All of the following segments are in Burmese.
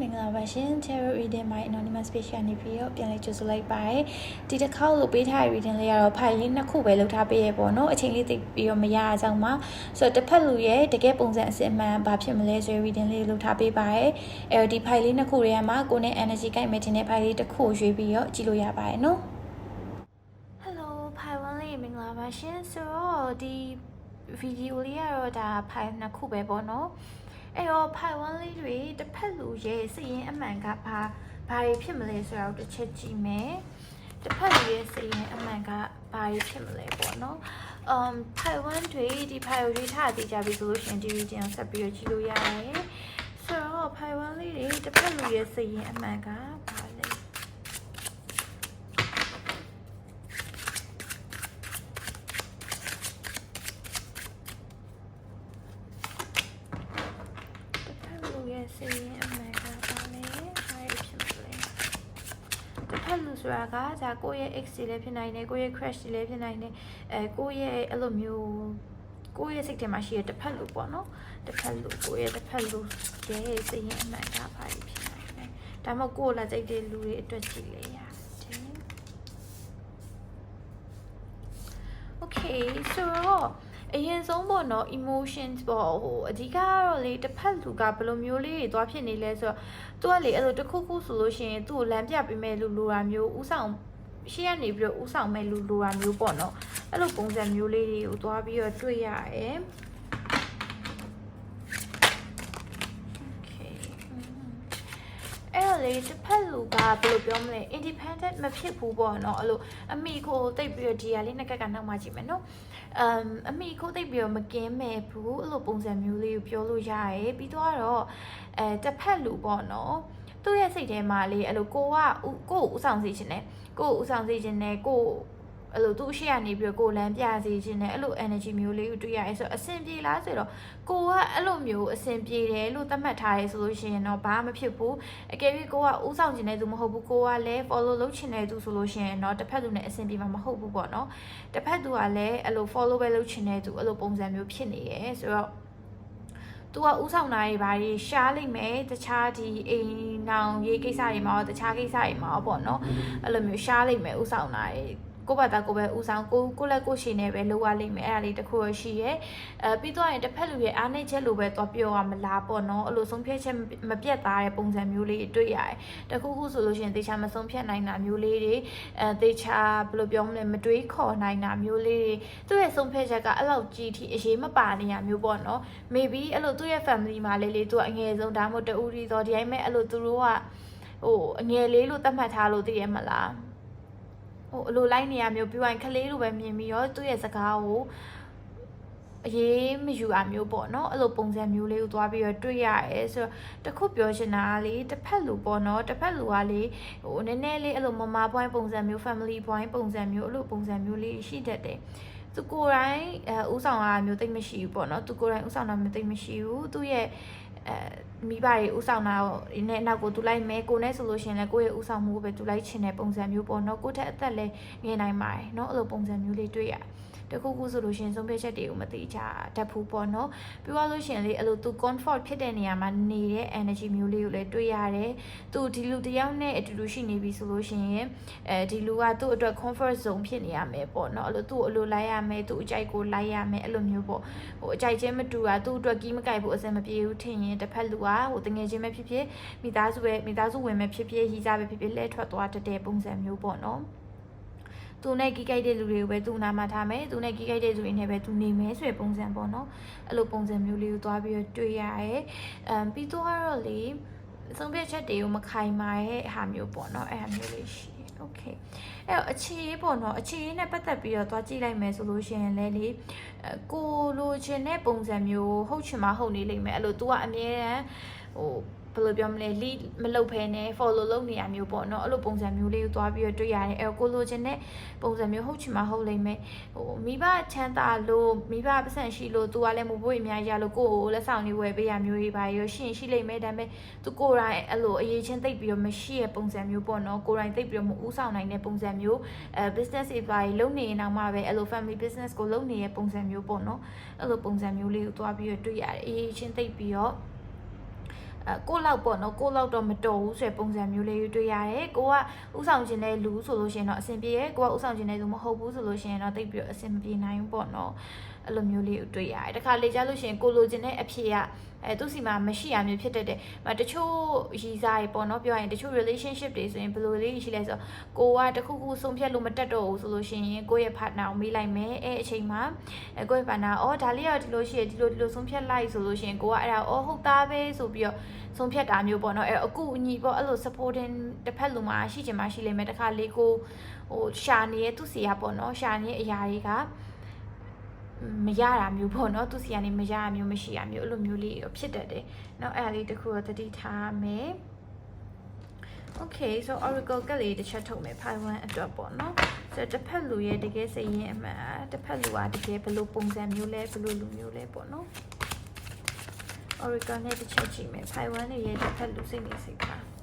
မင်္ဂလာပါရှင် Tarot Reading by Anonymous Page ကနေပြီးတော့ပြန်လည်ကြိုဆိုလိုက်ပါတယ်ဒီတစ်ခေါက်လို့ပေးထားတဲ့ reading လေးကတော့ file လေးနှစ်ခုပဲလုပ်ထားပေးရပေါ့နော်အချိန်လေးသိပြီးတော့မရအောင်ကြောင့်ပါဆိုတော့တစ်ဖက်လူရဲ့တကယ်ပုံစံအစစ်အမှန်ဘာဖြစ်မလဲဆိုတဲ့ reading လေးလုပ်ထားပေးပါတယ်အဲဒီ file လေးနှစ်ခုတွေကမှကိုယ်နဲ့ energy ကိုက်မဲ့တင်တဲ့ file လေးတစ်ခုကိုရွေးပြီးတော့ကြည့်လို့ရပါတယ်နော် Hello ဖိုင်ဝန်လေးမင်္ဂလာပါရှင်ဆိုတော့ဒီဗီဒီယိုလေးကတော့ဒါဖိုင်နှစ်ခုပဲပေါ့နော် အဲ့တော့ဖိုင်ဝန်လေးတွေတစ်ဖက်လူရဲ့စည်ရင်အမှန်ကဘာဘာတွေဖြစ်မလဲဆိုတော့တစ်ချက်ကြည့်မယ်တစ်ဖက်လူရဲ့စည်ရင်အမှန်ကဘာတွေဖြစ်မလဲပေါ့နော်အမ်ဖိုင်ဝန်တွေဒီဖိုင်ကိုရွေးထားတည်ကြပြီဆိုလို့ရှရင်ဒီ region ကိုဆက်ပြီးတော့ကြည့်လို့ရတယ်ဆိုတော့ဖိုင်ဝန်လေးတွေတစ်ဖက်လူရဲ့စည်ရင်အမှန်ကဘာလဲ တစ်ဖက်လူရဲ့စီရင်အမှန်ကပါလေဘာရဖြစ်မလဲတစ်ဖက်လူဆိုတာ ကဒါကိုယ့်ရဲ့ ex တွေလည်းဖြစ်နိုင်တယ်ကိုယ့်ရဲ့ crush တွေလည်းဖြစ်နိုင်တယ်အဲကိုယ့်ရဲ့အဲ့လိုမျိုးကိုယ့်ရဲ့စိတ်ထဲမှာရှိတဲ့တစ်ဖက်လူပေါ့နော်တစ်ဖက်လူကိုယ့်ရဲ့တစ်ဖက်လူရဲ့စီရင်အမှန်ကဘာရဖြစ်နိုင်လဲဒါမှမဟုတ်ကိုယ့်လာစိတ်တဲ့လူတွေအတွက်ကြည့်လေရတယ် Okay so အရင်ဆုံးပေါ့နော် emotions ပေါ့ဟိုအဓိကကတော့လေတစ်ဖက်လူကဘယ်လိုမျိုးလေးတွေသွားဖြစ်နေလဲဆိုတော့သူကလေအဲ့လိုတစ်ခုခုဆိုလို့ရှိရင်သူ့ကိုလမ်းပြပေးမဲ့လူလိုတာမျိုးဥဆောင် ရှေ့ကနေပြီးတော့ဥဆောင်မဲ့လူလိုတာမျိုးပေါ့နော်အဲ့လိုပုံစံမျိုးလေးတွေကိုသွားပြီးတော့တွေ့ရတယ် Okay အဲ့တော့လေတစ်ဖက်လူကဘယ်လိုပြောမလဲ independent မဖြစ်ဘူးပေါ့နော်အဲ့လိုအမိကိုတိတ်ပြီးတော့ဒီဟာလေးနှစ်ကက်ကနောက်မှကြည့်မယ်နော်အမ်အမိကိုတိတ်ပြီးတော့မကင်းမဲ့ဘူးအဲ့လိုပုံစံမျိုးလေးကိုပြောလို့ရတယ်ပြီးတော့ကတော့အဲတစ်ဖက်လူပေါ့နော် သူ့ရဲ့စိတ်ထဲမှာလေအဲ့လိုကိုကကိုကိုဥဆောင်စေခြင်းနဲ့ကိုဥဆောင်စေခြင်းနဲ့ကိုအဲ့လိုသူ့ရှေ့ကနေပြီးတော့ကိုလမ်းပြစေခြင်းနဲ့အဲ့လို energy မျိုးလေးကိုတွေ့ရတယ်ဆိုတော့အဆင်ပြေလားဆိုတော့ကိုကအဲ့လိုမျိုးအဆင်ပြေတယ်လို့သတ်မှတ်ထားရဲဆိုလို့ရှိရင်တော့ဘာမှမဖြစ်ဘူးအကယ်၍ကိုကဥဆောင်ခြင်းတဲ့သူမဟုတ်ဘူးကိုကလည်း follow လုပ်ချင်တဲ့သူဆိုလို့ရှိရင်တော့တစ်ဖက်သူနဲ့အဆင်ပြေမှာမဟုတ်ဘူးပေါ့နော်တစ်ဖက်သူကလည်းအဲ့လို follow ပဲလုပ်ချင်တဲ့သူအဲ့လိုပုံစံမျိုးဖြစ်နေရဲဆိုတော့ သူကဥဆောင်တာတွေဘာတွေရှားလိုက်မယ်တခြားဒီအိမ်နောင်ရေးကိစ္စတွေမှာရောတခြားကိစ္စတွေမှာရောပေါ့နော်အဲ့လိုမျိုးရှားလိုက်မယ်ဥဆောင်တာတွေ ကိုယ့်ဘာသာကိုယ်ပဲဦးဆောင်ကိုကိုယ့်လက်ကိုယ်ရှင်နဲ့ပဲလုပ်ရလိမ့်မယ်အဲ့ဒါလေးတစ်ခုရရှိရဲအဲပြီးတော့ရင်တစ်ဖက်လူရဲ့အားနည်းချက်လိုပဲတော့ပြောရမလားပေါ့နော်အဲ့လိုဆုံးဖြတ်ချက်မပြတ်သားတဲ့ပုံစံမျိုးလေးတွေ့ရတယ်တခုခုဆိုလို့ရှိရင်တေချာမဆုံးဖြတ်နိုင်တာမျိုးလေးတွေအဲတေချာဘယ်လိုပြောမလဲမတွေးခေါ်နိုင်တာမျိုးလေးတွေသူ့ရဲ့ဆုံးဖြတ်ချက်ကအဲ့လောက်ကြီးထိအရေးမပါနေရမျိုးပေါ့နော် maybe အဲ့လိုသူ့ရဲ့ family မှာလေးလေးသူကအငယ်ဆုံးဒါမှမဟုတ်တူရီတော့ဒီတိုင်းမဲ့အဲ့လိုသူတို့ကဟိုအငယ်လေးလို့သတ်မှတ်ထားလို့သိရမလား ဟိုအလိုလိုက်နေရမျိုးပြောရင်ခလေးလိုပဲမြင်ပြီးတော့သူ့ရဲ့စကားကိုအရေးမယူအမျိုးပေါ့နော်အဲ့လိုပုံစံမျိုးလေးကိုသွားပြီးတော့တွေ့ရတယ်ဆိုတော့တခုပြောချင်တာကလေတစ်ဖက်လူပေါ့နော်တစ်ဖက်လူကလေဟိုနည်းနည်းလေးအဲ့လိုမမပွိုင်းပုံစံမျိုး family ပွိုင်းပုံစံမျိုးအဲ့လိုပုံစံမျိုးလေးရှိတတ်တယ်သူကိုယ်တိုင်အဲဥဆောင်တာမျိုးတိတ်မရှိဘူးပေါ့နော်သူကိုယ်တိုင်ဥဆောင်တာမျိုးတိတ်မရှိဘူးသူ့ရဲ့ အဲမိဘတွေဥဆောင်တာနဲ့နောက်ကိုသူလိုက်မယ်ကိုနဲ့ဆိုလို့ရှင်လဲကိုရဲ့ဥဆောင်မှုပဲသူလိုက်ချင်တဲ့ပုံစံမျိုးပေါ့နော်ကိုထက်အသက်လဲငယ်နိုင်ပါတယ်နော်အဲ့လိုပုံစံမျိုးလေးတွေ့ရတယ် တခုခုဆိုလို့ရှိရင်ဆုံးဖြတ်ချက်တွေကိုမသိကြတတ်ဘူးပေါ့နော်ပြီးသွားလို့ရှိရင်လေအဲ့လိုသူ comfort ဖြစ်တဲ့နေရာမှာနေတဲ့ energy မျိုးလေးကိုလည်းတွေ့ရတယ်သူဒီလူတစ်ယောက်နဲ့အတူတူရှိနေပြီဆိုလို့ရှိရင်အဲဒီလူကသူ့အတွက် comfort zone ဖြစ်နေရမယ်ပေါ့နော်အဲ့လိုသူ့အလိုလိုက်ရမယ်သူ့အကြိုက်ကိုလိုက်ရမယ်အဲ့လိုမျိုးပေါ့ဟိုအကြိုက်ချင်းမတူတာသူ့အတွက်ကြီးမကြိုက်ဘူးအစင်မပြေဘူးထင်ရင်တစ်ဖက်လူကဟိုတငယ်ချင်းပဲဖြစ်ဖြစ်မိသားစုပဲမိသားစုဝင်ပဲဖြစ်ဖြစ်ရီးစားပဲဖြစ်ဖြစ်လဲထွက်သွားတတ်တဲ့ပုံစံမျိုးပေါ့နော် သူနဲ့ကြီးကြိုက်တဲ့လူတွေကိုပဲသူနာမှာထားမယ်သူနဲ့ကြီးကြိုက်တဲ့လူတွေနဲ့ပဲသူနေမယ်ဆိုတဲ့ပုံစံပေါ့နော်အဲ့လိုပုံစံမျိုးလေးကိုသွားပြီးတော့တွေ့ရရဲအမ်ပြီးတော့တော့လေဆုံးဖြတ်ချက်တွေကိုမခိုင်မာရဲ့အဟာမျိုးပေါ့နော်အဲ့ဟာမျိုးလေးရှိတယ် okay အဲ့တော့အခြေရေးပေါ့နော်အခြေရေးနဲ့ပတ်သက်ပြီးတော့သွားကြည့်လိုက်မယ်ဆိုလို့ရှိရင်လည်းလေအဲကိုလိုချင်တဲ့ပုံစံမျိုးဟုတ်ချင်မှဟုတ်နေလိမ့်မယ်အဲ့လို तू ကအမြဲတမ်းဟို ဘယ်လိုပြောမလဲ lead မလုပ်ဖဲနဲ့ follow လုပ်နေရမျိုးပေါ့နော်အဲ့လိုပုံစံမျိုးလေးကိုသွားပြီးတော့တွေ့ရတယ်အဲ့တော့ကိုလိုချင်တဲ့ပုံစံမျိုးဟုတ်ချင်မှဟုတ်လိမ့်မယ်ဟိုမိဘချမ်းသာလို့မိဘပတ်စံရှိလို့ तू ကလည်းမဘိုးအများကြီးရလို့ကိုကိုလက်ဆောင်လေးဝယ်ပေးရမျိုးကြီးပါရောရှင်ရှိလိမ့်မယ်ဒါပေမဲ့ तू ကိုယ်တိုင်အဲ့လိုအရေးချင်းသိပ်ပြီးတော့မရှိရဲ့ပုံစံမျိုးပေါ့နော်ကိုယ်တိုင်သိပ်ပြီးတော့မဦးဆောင်နိုင်တဲ့ပုံစံမျိုးအဲ business တွေပါလုပ်နေရင်တော့မှပဲအဲ့လို family business ကိုလုပ်နေတဲ့ပုံစံမျိုးပေါ့နော်အဲ့လိုပုံစံမျိုးလေးကိုသွားပြီးတော့တွေ့ရတယ်အရေးချင်းသိပ်ပြီးတော့အဲ ကိုယ့်လောက်ပေါ့နော်ကိုယ့်လောက်တော့မတော်ဘူးဆိုတဲ့ပုံစံမျိုးလေးတွေ့ရတယ်ကိုကဥဆောင်ခြင်းတဲ့လူဆိုလို့ရှိရင်တော့အဆင်ပြေရဲကိုကဥဆောင်ခြင်းတဲ့လူမဟုတ်ဘူးဆိုလို့ရှိရင်တော့တိတ်ပြီးတော့အဆင်မပြေနိုင်ဘူးပေါ့နော် အဲ့လိုမျိုးလေးကိုတွေ့ရတယ်တခါလေကြားလို့ရှိရင်ကိုလိုချင်တဲ့အဖြစ်ကအဲသူစီမှာမရှိရမျိုးဖြစ်တတ်တယ်။မတချို့ရည်စားတွေပေါ့နော်ပြောရရင်တချို့ relationship တွေဆိုရင်ဘယ်လိုလေးရှိလဲဆိုတော့ကိုကတခုခုဆုံးဖြတ်လို့မတက်တော့ဘူးဆိုလို့ရှိရင်ကိုယ့်ရဲ့ partner ကိုမေးလိုက်မယ်အဲအချိန်မှာအဲကိုယ့်ရဲ့ partner အော်ဒါလေးရောဒီလိုရှိရဒီလိုဒီလိုဆုံးဖြတ်လိုက်ဆိုလို့ရှိရင်ကိုကအဲ့ဒါအော်ဟုတ်သားပဲဆိုပြီးတော့ဆုံးဖြတ်တာမျိုးပေါ့နော်အဲအကူအညီပေါ့အဲ့လို supporting တစ်ဖက်လူမှာရှိချင်မှရှိလိမ့်မယ်တခါလေးကိုဟိုရှာနေရဲ့သူစီရပေါ့နော်ရှာနေတဲ့အရာတွေက မရတာမျိုးပေါ့နော်သူစီကနေမရတာမျိုးမရှိတာမျိုးအဲ့လိုမျိုးလေးဖြစ်တတ်တယ်။နောက်အဲ့လေးတစ်ခုတော့တတိထားမယ်။ Okay so Oracle ကလေးတစ်ချက်ထုတ်မယ် Pi 1အတွက်ပေါ့နော်။ဆိုတော့တစ်ဖက်လူရဲ့တကယ်စိတ်ရင်းအမှန်တစ်ဖက်လူကတကယ်ဘလို့ပုံစံမျိုးလဲဘလို့လူမျိုးလဲပေါ့နော်။ Oracle နဲ့တစ်ချက်ကြည့်မယ် Pi 1ရဲ့တစ်ဖက်လူစိတ်နေစိတ်ထား။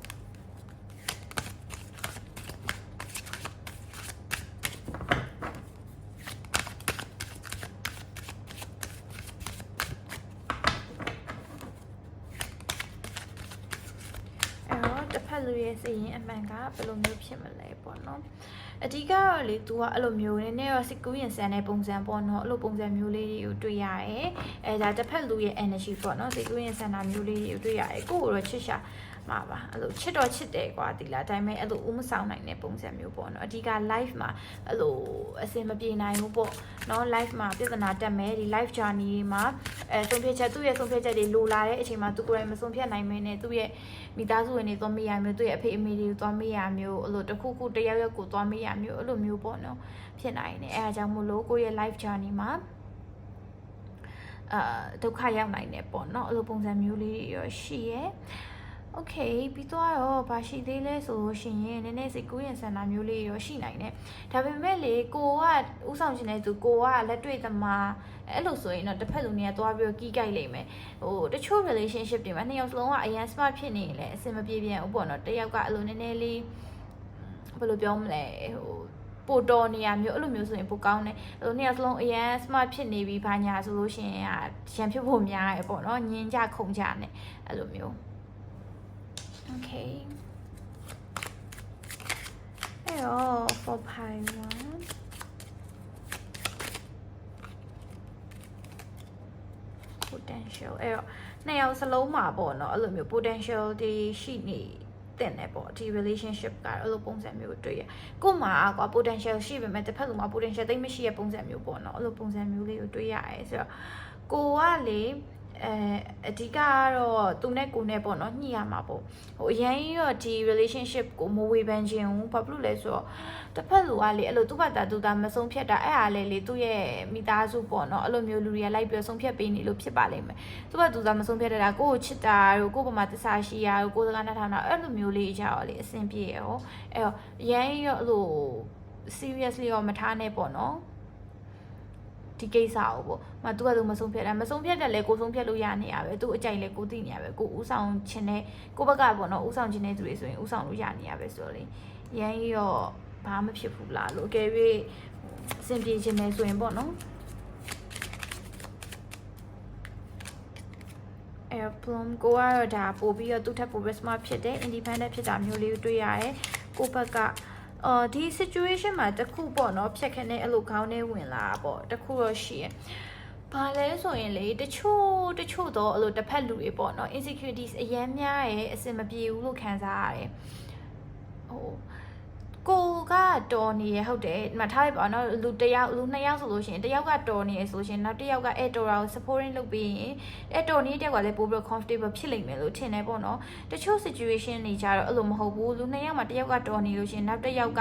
ဘယ်လိုမျိုးဖြစ်မလဲပေါ့နော်အဓိကတော့လေ तू ကအဲ့လိုမျိုးနည်းနည်းတော့စိတ်ကူးရင်ဆန်တဲ့ပုံစံပေါ့နော်အဲ့လိုပုံစံမျိုးလေးတွေကိုတွေ့ရတယ်အဲဒါတစ်ဖက်လူရဲ့ energy ပေါ့နော်စိတ်ကူးရင်ဆန်တာမျိုးလေးတွေကိုတွေ့ရတယ်ကိုယ့်ကိုယ်တော့ချစ်ရှာမှာပါအဲ့လိုချစ်တော့ချစ်တယ်ကွာဒီလားဒါပေမဲ့အဲ့လိုဦးမဆောင်နိုင်တဲ့ပုံစံမျိုးပေါ့နော်အဓိက live မှာအဲ့လိုအစင်မပြေနိုင်ဘူးပေါ့နော် live မှာပြဿနာတက်မယ်ဒီ live journey မှာ အဲဆုံးဖြတ်ချက်သူ့ရဲ့ဆုံးဖြတ်ချက်တွေလိုလာတဲ့အချိန်မှာသူကိုယ်တိုင်မဆုံးဖြတ်နိုင်မင်းနဲ့သူ့ရဲ့မိသားစုဝင်တွေသွားမေးရမျိုးသူ့ရဲ့အဖေအမေတွေကိုသွားမေးရမျိုးအဲ့လိုတစ်ခုခုတယောက်ယောက်ကိုသွားမေးရမျိုးအဲ့လိုမျိုးပေါ့နော်ဖြစ်နိုင်တယ်အဲအကြောင်းမို့လို့ကိုယ့်ရဲ့ live journey မှာအာဒုက္ခရောက်နိုင်တယ်ပေါ့နော်အဲ့လိုပုံစံမျိုးလေးတွေရောရှိရဲ โอเคပြီးတော့ရောဘာရှိသေးလဲဆိုလို့ရှိရင်နည်းနည်းစိတ်ကူးရင်ဆန္ဒမျိုးလေးရောရှိနိုင်တယ်ဒါပေမဲ့လေကိုကဥဆောင်ရှင်တဲ့သူကိုကလက်တွေ့သမားအဲ့လိုဆိုရင်တော့တစ်ဖက်လူတွေကသွားပြီးတော့ကီးကြိုက်လိမ့်မယ်ဟိုတချို့ relationship တွေမှာနှစ်ယောက်စလုံးကအရင် smart ဖြစ်နေရင်လည်းအဆင်မပြေပြန်ဘူးပေါ့နော်တစ်ယောက်ကအဲ့လိုနည်းနည်းလေးဘယ်လိုပြောမလဲဟိုပိုတော်နေရမျိုးအဲ့လိုမျိုးဆိုရင်ပိုကောင်းတယ်အဲ့လိုနှစ်ယောက်စလုံးအရင် smart ဖြစ်နေပြီဘာညာဆိုလို့ရှိရင်อ่ะရန်ဖြစ်ဖို့များရပေါ့နော်ညင်ကြခုန်ကြနေအဲ့လိုမျိုး Okay. အဲ့တော့ for pi 1 potential အဲ့တော့နှစ်ယောက်စလုံးမှာပေါ့နော်အဲ့လိုမျိုး potential တွေရှိနေတင်တယ်ပေါ့ဒီ relationship ကအဲ့လိုပုံစံမျိုးတွေ့ရကို့မှာကွာ potential ရှိပေမဲ့တစ်ဖက်လူမှာ potential သိမ့်မရှိတဲ့ပုံစံမျိုးပေါ့နော်အဲ့လိုပုံစံမျိုးလေးကိုတွေ့ရတယ်ဆိုတော့ကိုကလေ အဲအဓိကကတော့သူနဲ့ကိုနဲ့ပေါ့နော်ညှိရမှာပေါ့ဟိုအရင်ရောဒီ relationship ကိုမဝေဖန်ခြင်းဘူးဘာဖြစ်လို့လဲဆိုတော့တစ်ဖက်လူကလေအဲ့လိုသူ့ဘာသာသူသာမဆုံးဖြတ်တာအဲ့အားလေလေသူ့ရဲ့မိသားစုပေါ့နော်အဲ့လိုမျိုးလူတွေကလိုက်ပြီးဆုံးဖြတ်ပေးနေလို့ဖြစ်ပါလိမ့်မယ်သူ့ဘာသူသာမဆုံးဖြတ်တာကိုယ့်ကိုချစ်တာတို့ကိုယ့်ဘာမှတစ္ဆာရှိရတို့ကိုယ်စကားနဲ့ထားတာအဲ့လိုမျိုးလေးကြတော့လေအဆင်ပြေရောအဲ့တော့အရင်ရောအဲ့လို seriously ရောမထားနဲ့ပေါ့နော် ဒီကိစ္စကိုပေါ့မသူကသူမဆုံးဖြတ်တာမဆုံးဖြတ်တယ်လေကိုဆုံးဖြတ်လို့ရနေရပဲသူအကြိုက်လေကိုသိနေရပဲကိုဥဆောင်ခြင်းနဲ့ကိုဘက်ကပေါ့နော်ဥဆောင်ခြင်းတဲ့သူတွေဆိုရင်ဥဆောင်လို့ရနေရပဲဆိုတော့လေရန်ရောဘာမှဖြစ်ဘူးလားလို့အကယ်၍အဆင်ပြေခြင်းနဲ့ဆိုရင်ပေါ့နော်အဲ plum ကိုကတော့ဒါပို့ပြီးတော့သူ့ထက်ပို smart ဖြစ်တဲ့ independent ဖြစ်တာမျိုးလေးကိုတွေ့ရတယ်ကိုဘက်က အော်ဒီ situation မှာတခုပေါ့နော်ဖြတ်ခနဲ့အဲ့လိုခေါင်းထဲဝင်လာတာပေါ့တခုတော့ရှိရဘာလဲဆိုရင်လေတချို့တချို့တော့အဲ့လိုတစ်ဖက်လူတွေပေါ့နော် insecurities အများများရဲ့အစင်မပြေဘူးလို့ခံစားရတယ်ဟို ကိုကတော်နေရဟုတ်တယ်ဒီမှာထားလိုက်ပါတော့လူတစ်ယောက်လူနှစ်ယောက်ဆိုလို့ရှိရင်တစ်ယောက်ကတော်နေရဆိုလို့ရှိရင်နောက်တစ်ယောက်ကအဲ့တော်တာကို supporting လုပ်ပြီးရင်အဲ့တော်နေတဲ့ယောက်ကလည်းပိုပြီး comfortable ဖြစ်လိမ့်မယ်လို့ထင်တယ်ပေါ့နော်တချို့ situation တွေကြတော့အဲ့လိုမဟုတ်ဘူးလူနှစ်ယောက်မှာတစ်ယောက်ကတော်နေလို့ရှိရင်နောက်တစ်ယောက်က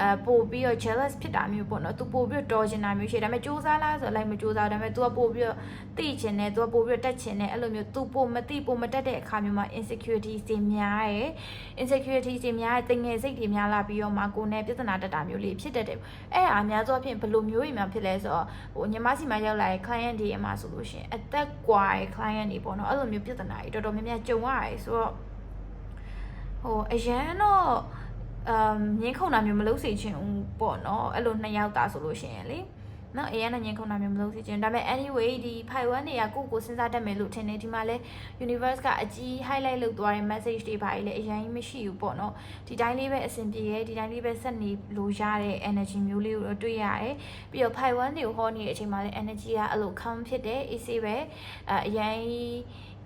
အဲပို့ပြီးတော့ jealous ဖြစ်တာမျိုးပေါ့နော်သူပို့ပြီးတော့တော်ချင်တာမျိုးရှိတယ်ဒါပေမဲ့စူးစမ်းလားဆိုတော့လိုက်မစူးစမ်းဒါပေမဲ့ तू ကပို့ပြီးတော့သိချင်တယ် तू ကပို့ပြီးတော့တက်ချင်တယ်အဲ့လိုမျိုး तू ပို့မသိပို့မတက်တဲ့အခါမျိုးမှာ insecurity တွေများရယ် insecurity တွေများရယ်တင်ငယ်စိတ်တွေများလာပြီး တော့မှကိုယ်နဲ့ပြဿနာတက်တာမျိုးလေးဖြစ်တတ်တယ်အဲ့ဒါအများသောအားဖြင့်ဘယ်လိုမျိုးတွေများဖြစ်လဲဆိုတော့ဟိုညီမစီမှာရောက်လာတဲ့ client တွေအမှဆိုလို့ရှိရင်အသက်ကွာတဲ့ client တွေပေါ့နော်အဲ့လိုမျိုးပြဿနာတွေတော်တော်များများကြုံရတယ်ဆိုတော့ဟိုအရန်တော့အမ်ငင်းခုန်တာမျိုးမလုပ်စေချင်ဘူးပေါ့နော်အဲ့လိုနှစ်ယောက်သားဆိုလို့ရှိရင်လေ နော်အရင်ကညင်ခုန်တာမျိုးမလုပ်စေချင်ဒါပေမဲ့ anyway ဒီ5 1တွေကကိုယ့်ကိုစဉ်းစားတတ်မယ်လို့ထင်တယ်ဒီမှာလဲ universe ကအကြီး highlight လုပ်သွားတဲ့ message တွေပါလေအရင်မရှိဘူးပေါ့နော်ဒီတိုင်းလေးပဲအဆင်ပြေရဲ့ဒီတိုင်းလေးပဲဆက်နေလို့ရတဲ့ energy မျိုးလေးကိုတော့တွေ့ရတယ်ပြီးတော့5 1တွေကိုဟောနေတဲ့အချိန်မှာလဲ energy ကအဲ့လို calm ဖြစ်တယ် easy ပဲအအရင်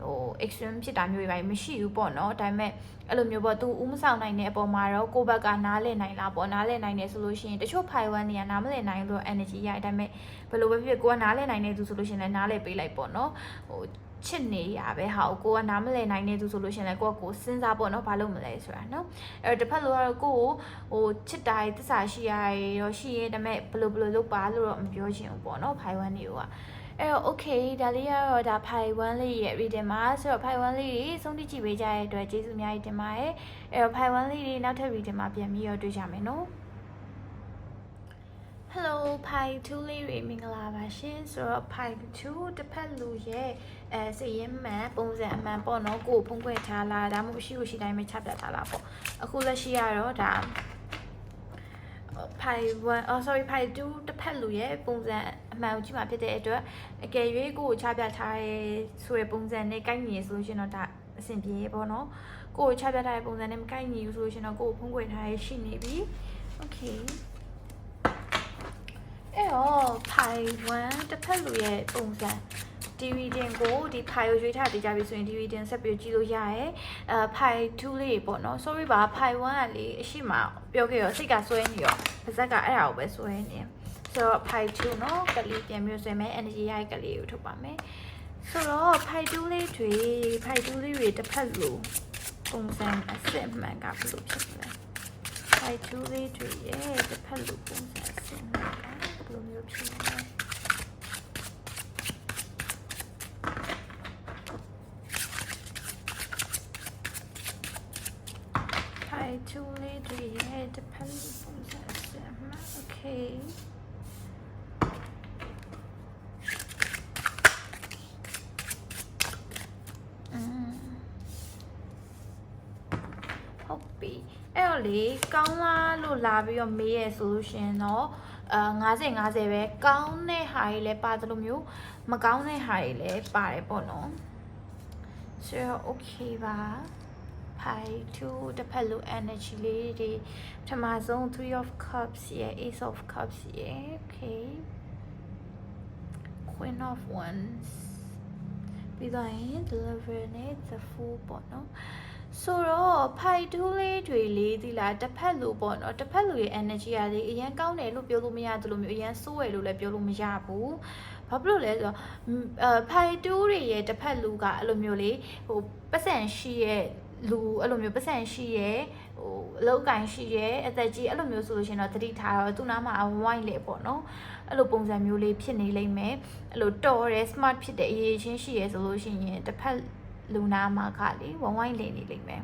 ဟို extreme ဖြစ်တာမျိုးတွေပါမရှိဘူးပေါ့နော်ဒါပေမဲ့အဲ့လိုမျိုးပေါ့သူဥမဆောင်နိုင်တဲ့အပေါ်မှာတော့ကိုယ့်ဘက်ကနားလည်နိုင်လားပေါ့နားလည်နိုင်တယ်ဆိုလို့ရှိရင်တချို့ဖိုင်ဝမ်တွေကနားမလည်နိုင်လို့ energy ရဒါပေမဲ့ဘယ်လိုပဲဖြစ်ဖြစ်ကိုကနားလည်နိုင်တဲ့သူဆိုလို့ရှိရင်လည်းနားလည်ပေးလိုက်ပေါ့နော်ဟိုချစ်နေရပဲဟာကိုကနားမလည်နိုင်တဲ့သူဆိုလို့ရှိရင်လည်းကိုကကိုစဉ်းစားပေါ့နော်ဘာလို့မလဲဆိုတာနော်အဲ့တော့တစ်ဖက်လိုကတော့ကိုကိုဟိုချစ်တာတစ္ဆာရှိရရောရှိရဲဒါပေမဲ့ဘယ်လိုဘယ်လိုလုပ်ပါလို့တော့မပြောချင်ဘူးပေါ့နော်ဖိုင်ဝမ်တွေက အဲ့တော့ okay ဒါလေးကတော့ဒါဖိုင်1လေးရဲ့ reading မှာဆိုတော့ဖိုင်1လေးတွေစုံတိကြည့်ပေးကြတဲ့အတွက်ကျေးဇူးအများကြီးတင်ပါတယ်အဲ့တော့ဖိုင်1လေးတွေနောက်ထပ် reading မှာပြန်ပြီးတော့တွေ့ကြမယ်နော် Hello ဖိုင်2လေးတွေမင်္ဂလာပါရှင်ဆိုတော့ဖိုင်2တစ်ဖက်လူရဲ့အဲစည်ရင်မှန်ပုံစံအမှန်ပေါ့နော်ကိုယ်ဖုံးခွဲထားလားဒါမှမဟုတ်ရှိကိုရှိတိုင်းပဲချပြထားလားပေါ့အခုလက်ရှိကတော့ဒါ ဖိုင်1 oh sorry ဖိုင်2တစ်ဖက်လူရဲ့ပုံစံအမှန်ကိုကြည့်မှာဖြစ်တဲ့အတွက်အကယ်၍ကိုကိုချပြထားရဲဆိုရပုံစံနဲ့ကိုက်ညီရဆိုလို့ရှိရင်တော့ဒါအဆင်ပြေပေါ့နော်ကိုကိုချပြထားတဲ့ပုံစံနဲ့မကိုက်ညီဘူးဆိုလို့ရှိရင်တော့ကိုကိုဖုံးကွယ်ထားရရှိနေပြီ okay အဲ့တော့ဖိုင်1တစ်ဖက်လူရဲ့ပုံစံ dividend ကိုဒီ file ရွေးထားပေးကြပြီဆိုရင် dividend ဆက်ပြီးကြည့်လို့ရတယ်။အဲ file 2လေးပေါ့နော် sorry ပါ file 1ကလေအရှိမပြောခဲ့ရောစိတ်ကစွဲနေရောပါဇက်ကအဲ့ဒါကိုပဲစွဲနေ။ဆိုတော့ file 2နော်ကလေးပြန်ပြီးဆွဲမယ် energy ရိုက်ကလေးကိုထုတ်ပါမယ်။ဆိုတော့ file 2လေးတွေ file 2လေးတွေတစ်ဖက်လို့ပုံစံအစစ်အမှန်ကဘယ်လိုဖြစ်လဲ။ file 2လေးတွေရဲ့တစ်ဖက်လို့ပုံစံအစစ်အမှန် လိုမျိုးဖြစ်လဲ Hi, two lady head depends on the Okay. อืมဟုတ်ပြီအဲ့တော့လေကောင်းလားလို့လာပြီးတော့မေးရဆိုလို့ရှင်တော့ အာ90 50ပဲကောင်းတဲ့ဟာတွေလည်းပါတယ်လို့မျိုးမကောင်းတဲ့ဟာတွေလည်းပါတယ်ပေါ့နော်ဆိုတော့ okay ပါ pi 2တစ်ဖက်လို energy လေးတွေပထမဆုံး3 of cups ရဲ့ ace of cups ရဲ့ okay queen of wands ပြီးတော့ရင် deliver နဲ့ the fool ပေါ့နော် ဆိုတော့ဖိုက်တူးလေးတွေလေးဒီလားတစ်ဖက်လိုပေါ့နော်တစ်ဖက်လိုရဲ့ energy ကလေအရင်ကောင်းတယ်လို့ပြောလို့မရတယ်လို့မျိုးအရင်ဆိုးရလို့လည်းပြောလို့မရဘူးဘာဖြစ်လို့လဲဆိုတော့အဲဖိုက်တူးတွေရဲ့တစ်ဖက်လူကအဲ့လိုမျိုးလေဟိုပတ်စံရှိရဲ့လူအဲ့လိုမျိုးပတ်စံရှိရဲ့ဟိုအလောက်ကင်ရှိရဲ့အသက်ကြီးအဲ့လိုမျိုးဆိုလို့ရှိရင်တော့တတိထားတော့သူ့နားမှာဝိုင်းလေပေါ့နော်အဲ့လိုပုံစံမျိုးလေးဖြစ်နေလိမ့်မယ်အဲ့လိုတော်တယ် smart ဖြစ်တဲ့အရေးချင်းရှိရဲဆိုလို့ရှိရင်တစ်ဖက် လူနာမှာခလေဝဝိုင်းလည်နေလိမ့်မယ်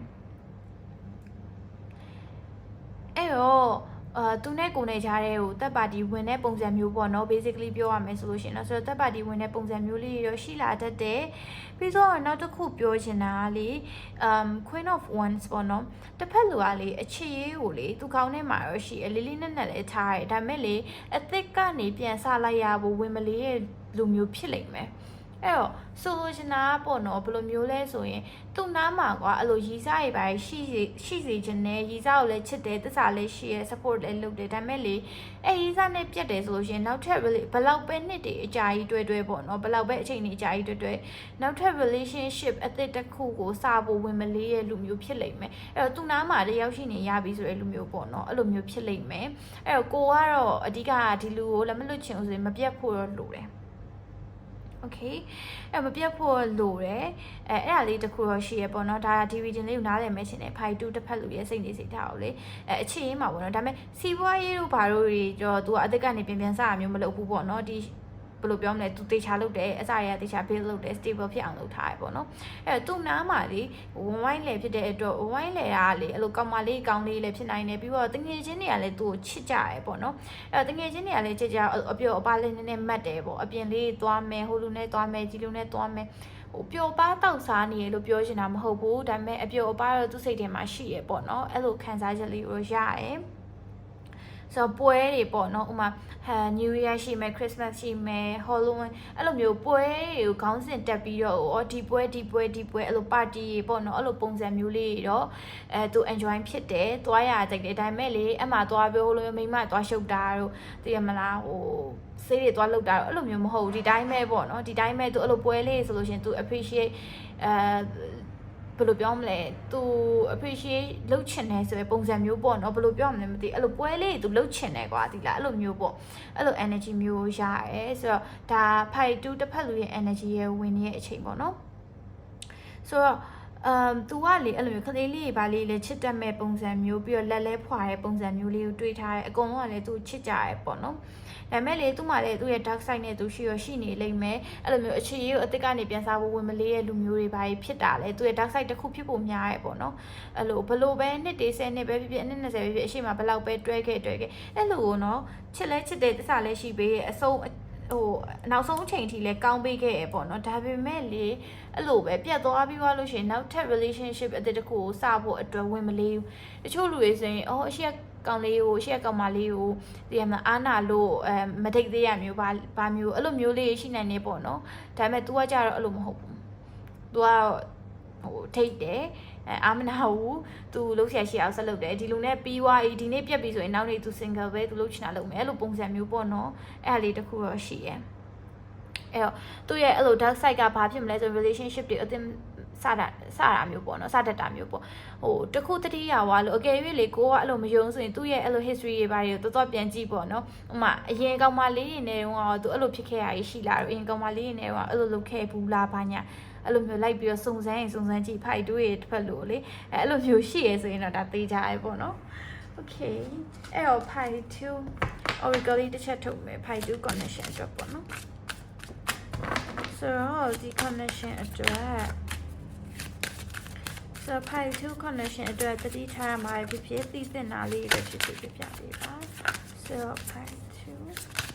အဲ့တော့အာသူနဲ့ကိုယ်နဲ့ကြားတဲ့ကိုတက်ပါတီဝင်တဲ့ပုံစံမျိုးပေါ့နော် basically ပြောရမယ်ဆိုလို့ရှိရင်တော့ဆိုတော့တက်ပါတီဝင်တဲ့ပုံစံမျိုးလေးရောရှိလာတတ်တယ်ပြီးတော့နောက်တစ်ခုပြောချင်တာကလေ um queen of wands ပေါ့နော်တစ်ဖက်လူကလေအချစ်ရေးကိုလေသူကောင်းထဲမှာရောရှိအလေးလေးနက်နက်လေးထားရတယ်ဒါပေမဲ့လေအသစ်ကနေပြန်ဆလိုက်ရဖို့ဝင်မလေးရဲ့လူမျိုးဖြစ်လိမ့်မယ် အဲ့တော့ဆိုလိုချင်တာကပေါ့နော်ဘယ်လိုမျိုးလဲဆိုရင်သူ့နားမှာကွာအဲ့လိုရီစားရေးပိုင်းရှိစေရှိစေချင်တယ်ရီစားကိုလည်းချစ်တယ်တစ္ဆာလည်းရှိရဲ support လည်းလုပ်တယ်ဒါပေမဲ့လေအဲ့ရီစားနဲ့ပြတ်တယ်ဆိုလို့ရှိရင်နောက်ထပ် really ဘယ်လောက်ပဲနှစ်တွေအကြာကြီးတွဲတွဲပေါ့နော်ဘယ်လောက်ပဲအချိန်တွေအကြာကြီးတွဲတွဲနောက်ထပ် relationship အသစ်တစ်ခုကိုစဖို့ဝင်မလေးရဲ့လူမျိုးဖြစ်လိမ့်မယ်အဲ့တော့သူ့နားမှာတယောက်ရှိနေရပြီဆိုတဲ့လူမျိုးပေါ့နော်အဲ့လိုမျိုးဖြစ်လိမ့်မယ်အဲ့တော့ကိုကတော့အဓိကဒီလူကိုလက်မလွတ်ချင်ဘူးဆိုရင်မပြတ်ဖို့တော့လိုတယ် okay အဲ့မပြတ်ဖို့လိုတယ်အဲအဲ့ဒါလေးတစ်ခုတော့ရှိရပေါ့နော်ဒါ DVD လေးကိုနားလည်မဲ့ရှင်တယ်ဖိုင်2တစ်ဖက်လူရဲ့စိတ်နေစိတ်ထားကိုလေအဲအခြေရင်းမှာပေါ့နော်ဒါပေမဲ့စီးပွားရေးတို့ဘာတို့တွေတော့သူကအသက်ကနေပြန်ပြန်စရမျိုးမလုပ်ဘူးပေါ့နော်ဒီ ဘယ်လိုပြောမလဲသူတေချာလုပ်တယ်အစားရတေချာ build လုပ်တယ် stable ဖြစ်အောင်လုပ်ထားရပေါ့နော်အဲသူ့နားမှာလေဝဝိုင်းလေဖြစ်တဲ့အတွက်ဝဝိုင်းလေကလေအဲ့လိုကောင်မလေးကောင်းလေးလည်းဖြစ်နိုင်တယ်ပြီးတော့တငယ်ချင်းတွေကလည်းသူ့ကိုချစ်ကြရပေါ့နော်အဲတငယ်ချင်းတွေကလည်းချစ်ကြအပြောအပါလေးနည်းနည်းမတ်တယ်ပေါ့အပြင်လေးသွားမယ်ဟိုလူနဲ့သွားမယ်ဒီလူနဲ့သွားမယ်ဟိုပျော်ပါတောက်စားနေရလို့ပြောချင်တာမဟုတ်ဘူးဒါပေမဲ့အပျော်အပါတော့သူ့စိတ်ထဲမှာရှိရပေါ့နော်အဲ့လိုခံစားချက်လေးကိုရရတယ် ဆိုတော့ပွဲတွေပေါ့နော်ဥမာဟာ New Year ရှိမယ် Christmas ရှိမယ် Halloween အဲ့လိုမျိုးပွဲတွေကိုခေါင်းစဉ်တက်ပြီးတော့ဩဒီပွဲဒီပွဲဒီပွဲအဲ့လို party တွေပေါ့နော်အဲ့လိုပုံစံမျိုးလေးတွေတော့အဲသူ enjoy ဖြစ်တယ်သွားရတဲ့တဲ့ဒါပေမဲ့လေအမှသွားပြောဟိုလိုမျိုးမိမသွားရှုပ်တာတို့သိရမလားဟိုဆေးတွေသွားလောက်တာတော့အဲ့လိုမျိုးမဟုတ်ဘူးဒီတိုင်းပဲပေါ့နော်ဒီတိုင်းပဲသူအဲ့လိုပွဲလေးဆိုလို့ရှင်သူ appreciate အဲ ဘယ်လိုပြောမလဲသူ appreciate လုပ်ချင်တယ်ဆိုရယ်ပုံစံမျိုးပေါ့နော်ဘယ်လိုပြောမလဲမသိအဲ့လိုပွဲလေးသူလုပ်ချင်တယ်ကွာဒီလားအဲ့လိုမျိုးပေါ့အဲ့လို energy မျိုးရရဲဆိုတော့ဒါဖိုက်တူတစ်ဖက်လူရဲ့ energy ရဲ့ဝင်ရဲ့အချိန်ပေါ့နော်ဆိုတော့ အမ်သူကလေအဲ့လိုမျိုးခလေးလေးပါလေးလေချစ်တတ်မဲ့ပုံစံမျိုးပြီးတော့လက်လဲဖွာတဲ့ပုံစံမျိုးလေးကိုတွေးထားတယ်အကုန်လုံးကလည်းသူချစ်ကြရဲပေါ့နော်ဒါပေမဲ့လေသူ့မှာလည်းသူ့ရဲ့ dark side နဲ့သူရှိရရှိနေလိမ့်မယ်အဲ့လိုမျိုးအခြေရေးကိုအစ်စ်ကနေပြန်စားဖို့ဝင်မလေးရဲ့လူမျိုးတွေဘာကြီးဖြစ်တာလဲသူ့ရဲ့ dark side တစ်ခုဖြစ်ဖို့များရဲပေါ့နော်အဲ့လိုဘလို့ပဲနှစ်တေးဆယ်နှစ်ပဲဖြစ်ဖြစ်အနှစ်20ပဲဖြစ်အရှိမဘလောက်ပဲတွဲခဲ့တွဲခဲ့အဲ့လိုကိုနော်ချစ်လဲချစ်တဲ့တစ္ဆာလဲရှိပေးရဲ့အဆုံး ဟိုနောက်ဆုံးအချိန်ထိလဲကောင်းပေးခဲ့ရပေါ့နော်ဒါပေမဲ့လေအဲ့လိုပဲပြတ်သွားပြီးသွားလို့ရှိရင်နောက်ထပ် relationship အသစ်တစ်ခုကိုစဖို့အတွက်ဝင်မလေးဘူးတချို့လူတွေဆိုရင်အော်အရှိကောင်လေးကိုရှေ့ကောင်မလေးကိုဒီမှာအာနာလို့အဲမဒိတ်သေးရမျိုးဘာဘာမျိုးအဲ့လိုမျိုးလေးရှိနိုင်နေပေါ့နော်ဒါပေမဲ့ तू ကကြတော့အဲ့လိုမဟုတ်ဘူး तू ကဟိုထိတ်တယ် အဲအာမနာဘူးသူလှုပ်ရှားရှိအောင်ဆက်လုပ်တယ်ဒီလူနဲ့ပြီးွားဤဒီနေ့ပြက်ပြီဆိုရင်နောက်နေ့သူ single ပဲသူလှုပ်ချင်တာလုပ်မယ်အဲ့လိုပုံစံမျိုးပေါ့နော်အဲ့ဒါလေးတစ်ခုတော့ရှိရဲ့အဲ့တော့သူ့ရဲ့အဲ့လို dark side ကဘာဖြစ်မလဲဆို relationship တွေအသင် စတာစတာမျိုးပေါ့နော်စတတ်တာမျိုးပေါ့ဟိုတခုတတိယဝါလို့အကယ်၍လေကိုကအဲ့လိုမယုံဆိုရင်သူ့ရဲ့အဲ့လို history တွေဘာတွေကိုတော်တော်ပြန်ကြည့်ပေါ့နော်ဥမာအရင်ကောင်မလေးတွေနဲ့တော့သူအဲ့လိုဖြစ်ခဲ့ရရှိလာတော့အရင်ကောင်မလေးတွေနဲ့တော့အဲ့လိုလုပ်ခဲ့ဘူးလားဘာညာအဲ့လိုမျိုးလိုက်ပြီးတော့စုံစမ်းရင်စုံစမ်းကြည့်ဖိုက်တူးရဲ့တစ်ဖက်လို့လေအဲ့လိုမျိုးရှိရဆိုရင်တော့ဒါသေးကြရဲပေါ့နော် okay အဲ့တော့ pi 2 origami တစ်ချက်ထုတ်မယ် pi 2 connection အတွက်ပေါ့နော်ဆိုတော့ဒီ connection အတွက် ဆိုတော့ pi 2 connection အတွက်တတိထားရမှာဖြစ်ဖြစ်သိစင်တာလေးတွေဖြစ်ဖြစ်ပြပြပေးပါဆိုတော့ pi 2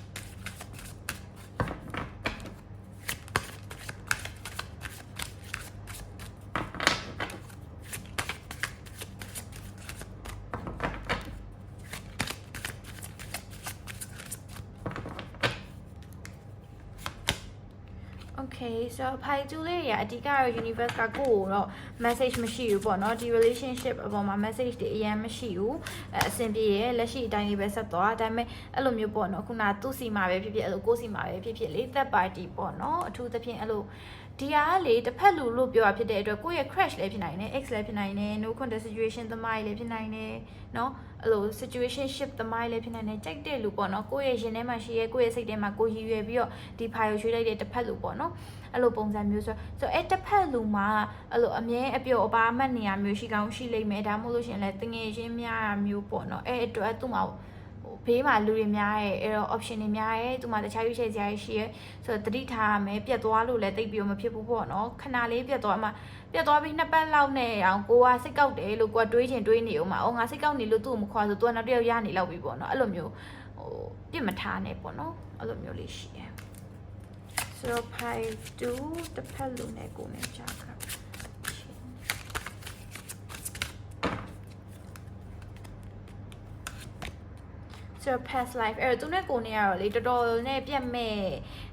Okay so ဖိုင်ကျူလေးတွေကအဓိကတော့ universe ကကိုယ့်ကိုတော့ message မရှိဘူးပေါ့နော်ဒီ relationship အပေါ်မှာ message တွေအရင်မရှိဘူးအဲအဆင်ပြေရဲ့လက်ရှိအတိုင်းလေးပဲဆက်သွားဒါပေမဲ့အဲ့လိုမျိုးပေါ့နော်ခုနသူ့စီမှာပဲဖြစ်ဖြစ်အဲ့လိုကိုယ့်စီမှာပဲဖြစ်ဖြစ်လေ third party ပေါ့နော်အထူးသဖြင့်အဲ့လို ဒီအားလေတစ်ဖက်လူလို့ပြောတာဖြစ်တဲ့အတွက်ကိုယ့်ရဲ့ crash လည်းဖြစ်နိုင်တယ် ex လည်းဖြစ်နိုင်တယ် no contact situation သမိုင်းလည်းဖြစ်နိုင်တယ်เนาะအဲ့လို situationship သမိုင်းလည်းဖြစ်နိုင်တယ်ကြိုက်တဲ့လူပေါ့နော်ကိုယ့်ရဲ့ရင်ထဲမှာရှိရဲကိုယ့်ရဲ့စိတ်ထဲမှာကိုရည်ရွယ်ပြီးတော့ဒီ file ကိုရွှေ့လိုက်တဲ့တစ်ဖက်လူပေါ့နော်အဲ့လိုပုံစံမျိုးဆိုဆိုအဲ့တစ်ဖက်လူမှာအဲ့လိုအမြဲအပြော့အပါအမှတ်နေရမျိုးရှိကောင်းရှိလိမ့်မယ်ဒါမှမဟုတ်လို့ရှိရင်လည်းတငယ်ချင်းများတာမျိုးပေါ့နော်အဲ့အတွက်သူ့မှာ ဘေးမှာလူတွေများရဲ့အဲ့တော့ option တွေများရဲ့သူမှတခြားရွေးချယ်စရာတွေရှိရဲဆိုတော့တတိထားရမယ်ပြတ်သွားလို့လည်းတိတ်ပြီးတော့မဖြစ်ဘူးပေါ့နော်ခဏလေးပြတ်သွားမှပြတ်သွားပြီးနှစ်ပတ်လောက်နဲ့အောင်ကိုကစိတ်ကောက်တယ်လို့ကိုကတွေးချင်တွေးနေအောင်မှာအော်ငါစိတ်ကောက်နေလို့သူ့ကိုမခွာဆိုသူကနောက်တစ်ယောက်ရနေလောက်ပြီပေါ့နော်အဲ့လိုမျိုးဟိုပြစ်မထားနဲ့ပေါ့နော်အဲ့လိုမျိုးလေးရှိတယ်ဆိုတော့ pi 2တစ်ဖက်လူနဲ့ကိုနဲ့ကြာ ခါဆိုတော့ past life အဲ့တော့သူနဲ့ကိုနေရတော့လေတော်တော်နဲ့ပြတ်မဲ့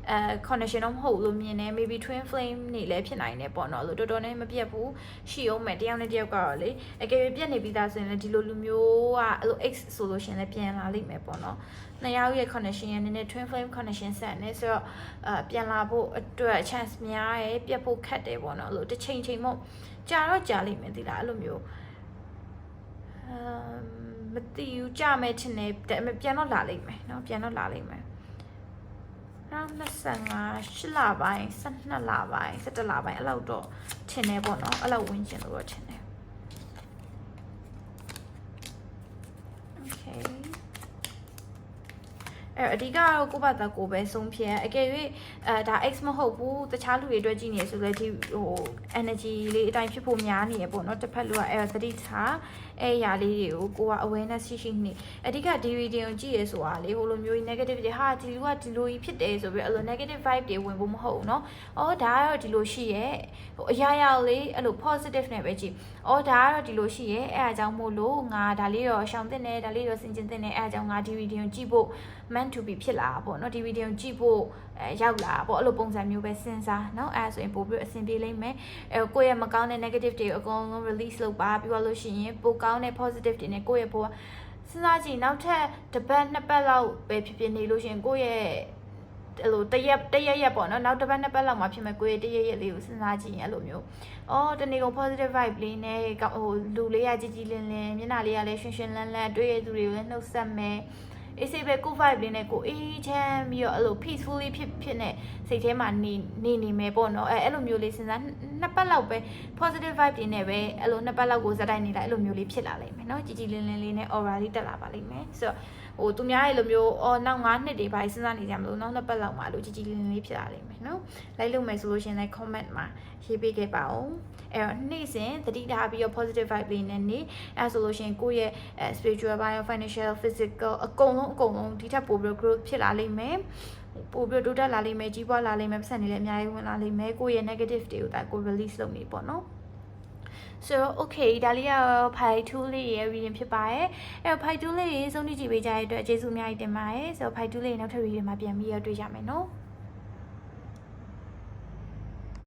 အဲ connection တော့မဟုတ်လို့မြင်တယ် maybe twin flame နေလည်းဖြစ်နိုင်တယ်ပေါ့နော်လို့တော်တော်နဲ့မပြတ်ဘူးရှိအောင်မယ်တယောက်နဲ့တယောက်ကတော့လေအကယ်၍ပြတ်နေပြီးသားဆိုရင်လည်းဒီလိုလူမျိုးကအဲ့လို X ဆိုလို့ရှရင်လည်းပြန်လာလိမ့်မယ်ပေါ့နော်နှစ်ယောက်ရဲ့ connection ရနည်းနည်း twin flame connection ဆက်နေဆိုတော့အပြန်လာဖို့အတွက် chance များရယ်ပြတ်ဖို့ခက်တယ်ပေါ့နော်လို့တစ်ချိန်ချိန်မို့ကြာတော့ကြာလိမ့်မယ်ဒီလားအဲ့လိုမျိုးအ မ်မသိဘူးကြာမယ်ထင်တယ်ဒါပေမဲ့ပြန်တော့လာလိမ့်မယ်เนาะပြန်တော့လာလိမ့်မယ်နောက်25 8လပိုင်း12လပိုင်း17လပိုင်းအဲ့လောက်တော့ထင်တယ်ပေါ့နော်အဲ့လောက်ဝင်ကျင်လို့တော့ထင်တယ် Okay အဲ့တော့အဓိကတော့ကိုယ့်ဘာသာကိုယ်ပဲဆုံးဖြတ်အကယ်၍အဲဒါ X မဟုတ်ဘူးတခြားလူတွေအတွက်ကြည့်နေဆိုလဲဒီဟို energy လေးအတိုင်းဖြစ်ဖို့များနေရပေါ့နော်တစ်ဖက်လူကအဲ့သတိထား အဲ့အရာလေးတွေကိုကိုက awareness ရှိရှိနေအဓိကဒီ video ကိုကြည့်ရဆိုတာလေဟိုလိုမျိုး negative တွေဟာဒီလူကဒီလိုကြီးဖြစ်တယ်ဆိုပြီးအဲ့လို negative vibe တွေဝင်ဖို့မဟုတ်ဘူးเนาะအော်ဒါကတော့ဒီလိုရှိရဲ့ဟိုအရာရာလေးအဲ့လို positive နဲ့ပဲကြည့်အော်ဒါကတော့ဒီလိုရှိရဲ့အဲ့အကြောင်းမို့လို့ငါဒါလေးတော့ရှောင်တင်တယ်ဒါလေးတော့စင်ကျင်တင်တယ်အဲ့အကြောင်းငါဒီ video ကိုကြည့်ဖို့ meant to be ဖြစ်လာပေါ့เนาะဒီ video ကိုကြည့်ဖို့အဲရောက်လာပေါ့အဲ့လိုပုံစံမျိုးပဲစဉ်းစားเนาะအဲ့ဒါဆိုရင်ပို့ပြီးအဆင်ပြေလိမ့်မယ်အဲကိုယ့်ရဲ့မကောင်းတဲ့ negative တွေအကုန်လုံး release လုပ်ပါပြီးတော့လို့ရှိရင်ပို ကောင်းတဲ့ positive တွေနဲ့ကိုယ့်ရဲ့ဘဝစဉ်းစားကြည့်နောက်ထပ်တစ်ပတ်နှစ်ပတ်လောက်ပဲဖြစ်ဖြစ်နေလို့ရှိရင်ကိုယ့်ရဲ့အဲ့လိုတရက်တရက်ရက်ပေါ့နော်နောက်တစ်ပတ်နှစ်ပတ်လောက်မှဖြစ်မဲ့ကိုယ့်ရဲ့တရက်ရက်လေးကိုစဉ်းစားကြည့်ရင်အဲ့လိုမျိုးအော်တနေ့ကုန် positive vibe လေးနဲ့ကောင်းဟိုလူလေးရကြည်ကြည်လင်းလင်းမျက်နှာလေးကလည်းရွှင်ရွှင်လန်းလန်းတွေ့ရသူတွေကိုလည်းနှုတ်ဆက်မယ် အေးစေးပဲကို vibe လေးနဲ့ကိုအေးချမ်းပြီးတော့အဲ့လို peacefully ဖြစ်ဖြစ်နဲ့စိတ်ထဲမှာနေနေနေမယ်ပေါ့နော်အဲအဲ့လိုမျိုးလေးစဉ်းစားနှစ်ပတ်လောက်ပဲ positive vibe တွေနဲ့ပဲအဲ့လိုနှစ်ပတ်လောက်ကိုဇက်တိုင်းနေလိုက်အဲ့လိုမျိုးလေးဖြစ်လာလိမ့်မယ်နော်ကြည်ကြည်လင်းလင်းလေးနဲ့ aura လေးတက်လာပါလိမ့်မယ်ဆိုတော့ဟိုသူများရဲ့လိုမျိုးအော်နောက်9နှစ်တွေပါစဉ်းစားနေကြမလို့နောက်နှစ်ပတ်လောက်မှာလို့ကြည်ကြည်လင်းလင်းလေးဖြစ်လာလိမ့်မယ်နော်လိုက်လို့မယ်ဆိုလို့ရှရင်လည်း comment မှာ ရေးပေးခဲ့ပါဦးအဲ့တော့နေ့စဉ်သတိထားပြီးတော့ positive vibe လေးနဲ့နေအဲ့ဆိုလို့ရှရင်ကိုယ့်ရဲ့အဲ spiritual bio financial physical အကုန်လုံးအကုန်လုံးဒီထက်ပိုပြီး growth ဖြစ်လာလိမ့်မယ်ပို့ပြီးတိုးတက်လာလိမ့်မယ်ကြီးပွားလာလိမ့်မယ်ပတ်စံတွေလည်းအများကြီးဝင်လာလိမ့်မယ်ကိုယ့်ရဲ့ negative တွေကိုဒါကို release လုပ်နေပေါ့နော်ဆိုတော့ okay ဒါလေးကတော့ pi 2လေးရဲ့ reading ဖြစ်ပါတယ်အဲ့တော့ pi 2လေးရေစုံကြည့်ကြည့်ပေးကြတဲ့အတွက်ကျေးဇူးအများကြီးတင်ပါတယ်ဆိုတော့ pi 2လေးနောက်ထပ် reading မှာပြန်ပြီးတော့တွေ့ကြမယ်နော်